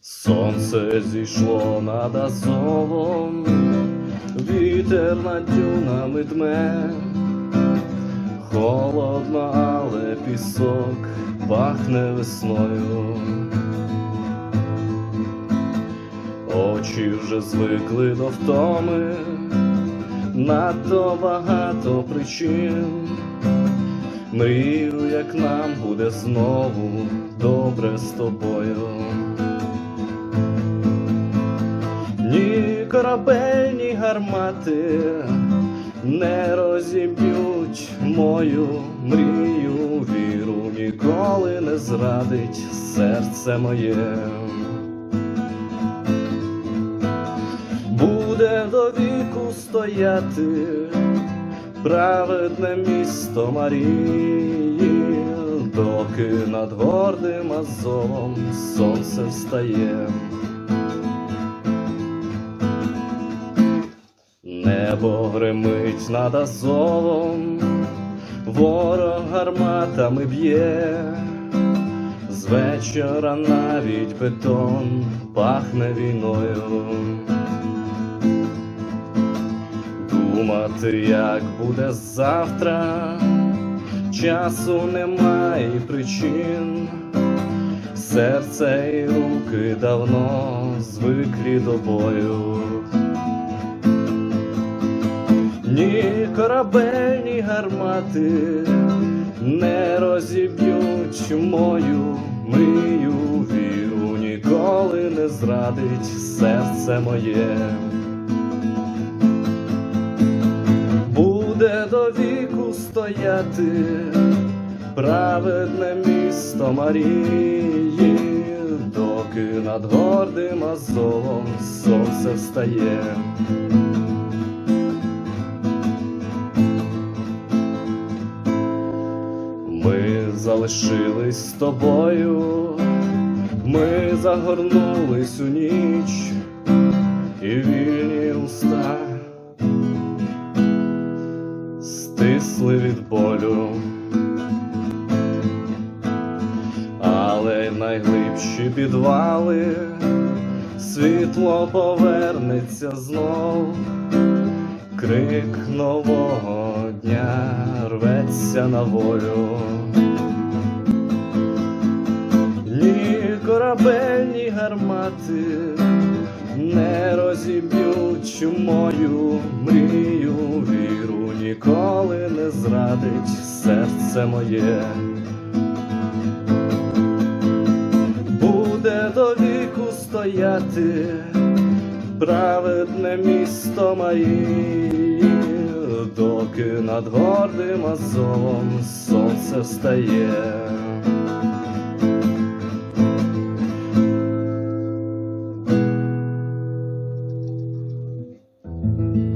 Сонце зійшло над Азовом, вітер над дюнами дме, холодно, але пісок пахне весною. Очі вже звикли до втоми, надто багато причин. Мрію, як нам буде знову добре з тобою. Ні корабельні гармати не розіб'ють мою мрію, віру ніколи не зрадить серце моє. Буде до віку стояти праведне місто Марії, доки над гордим Азовом сонце встає. Небо гримить над Азовом, ворог гарматами б'є, з вечора навіть бетон пахне війною. Думати, як буде завтра, часу немає причин, серце і руки давно звиклі до бою. Ні корабельні гармати не розіб'ють мою мрію, віру ніколи не зрадить серце моє. Стояти праведне місто Марії, доки над гордим Азовом сонце встає. Ми залишились з тобою, ми загорнулись у ніч і вільні уста стисли від болю, але найглибші підвали світло повернеться знов. Крик нового дня рветься на волю. Ні корабельні гармати не розіб'ють мою мрію, віру ніколи не зрадить серце моє. Буде до віку стояти праведне місто мої, доки над гордим азовом сонце стає. thank mm -hmm. you